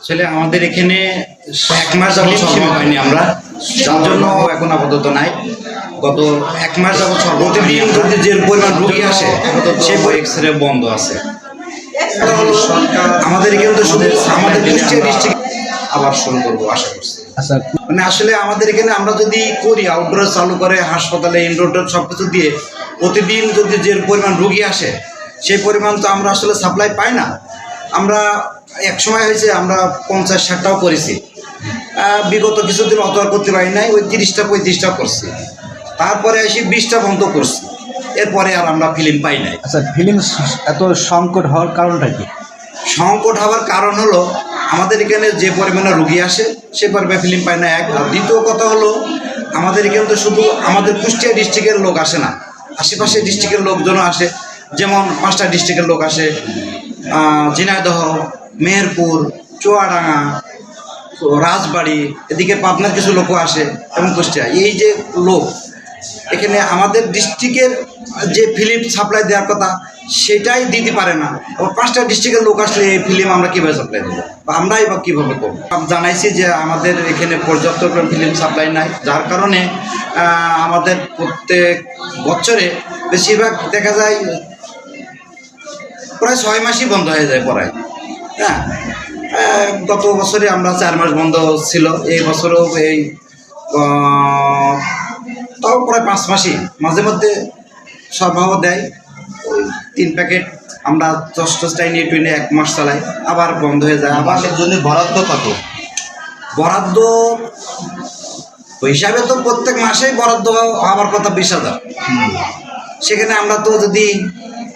আসলে আমাদের এখানে এক মাস যাবত সরবরাহ হয়নি আমরা। যার জন্য এখন আপাতত নাই। গত এক মাস যাবত যদি যে পরিমাণ রোগী আসে সেই এক্স রে বন্ধ আছে। আমাদের এখানে তো শুধু আমাদের ডিস্ট্রিক্ট আবার শুরু করব আশা করছি। আচ্ছা। মানে আসলে আমাদের এখানে আমরা যদি করি আউটডোর চালু করে হাসপাতালে ইনডোর সব কিছু দিয়ে প্রতিদিন যদি যে পরিমাণ রুগী আসে সেই পরিমাণ তো আমরা আসলে সাপ্লাই পাই না। আমরা এক সময় হয়েছে আমরা পঞ্চাশ ষাটটাও করেছি। বিগত কিছুদিন অত আর করতে পারি নাই ওই তিরিশটা পঁয়ত্রিশটা করছি। তারপরে এসে বিশটা বন্ধ করছি। এরপরে আর আমরা ফিল্ম পাই নাই। আচ্ছা ফিল্ম এত সংকট হওয়ার কারণটা কি? সংকট হওয়ার কারণ হলো আমাদের এখানে যে পরিমাণে রুগী আসে সে পরিমাণে ফিল্ম পায় না এক। আর দ্বিতীয় কথা হলো আমাদের এখানে তো শুধু আমাদের কুষ্টিয়া ডিস্ট্রিক্টের লোক আসে না। আশেপাশে ডিস্ট্রিক্টের লোকজনও আসে। যেমন পাঁচটা ডিস্ট্রিক্টের লোক আসে ঝিনাইদহ মেহেরপুর, চুয়াডাঙ্গা, রাজবাড়ি, এদিকে পাবনার কিছু লোকও আসে এবং কুষ্টিয়া। এই যে লোক, এখানে আমাদের ডিস্ট্রিক্টের যে ফিল্ম সাপ্লাই দেওয়ার কথা, সেটাই দিতে পারে না। আবার পাঁচটা ডিস্ট্রিক্টের লোক আসলে এই ফিল্ম আমরা কীভাবে সাপ্লাই দেবো? বা আমরাই বা কীভাবে করব? জানাইছি যে আমাদের এখানে পর্যাপ্ত ফিল্ম সাপ্লাই নাই, যার কারণে আমাদের প্রত্যেক বছরে বেশিরভাগ দেখা যায়, প্রায় ছয় মাসই বন্ধ হয়ে যায় পড়ায়। হ্যাঁ গত বছরে আমরা চার মাস বন্ধ ছিল। এই বছরও এই তাও প্রায় পাঁচ মাসই। মাঝে মধ্যে সরবরাহ দেয়। তিন প্যাকেট আমরা দশ দশটাই নিয়ে টুইনে এক মাস চালাই। আবার বন্ধ হয়ে যায়। আবার জন্য বরাদ্দ কত? বরাদ্দ ওই হিসাবে তো প্রত্যেক মাসেই বরাদ্দ হওয়ার কথা বিশ হাজার। সেখানে আমরা তো যদি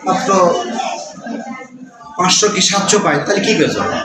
মাত্র পাঁচশো কি সাতশো পায় তাহলে কি করে চলবে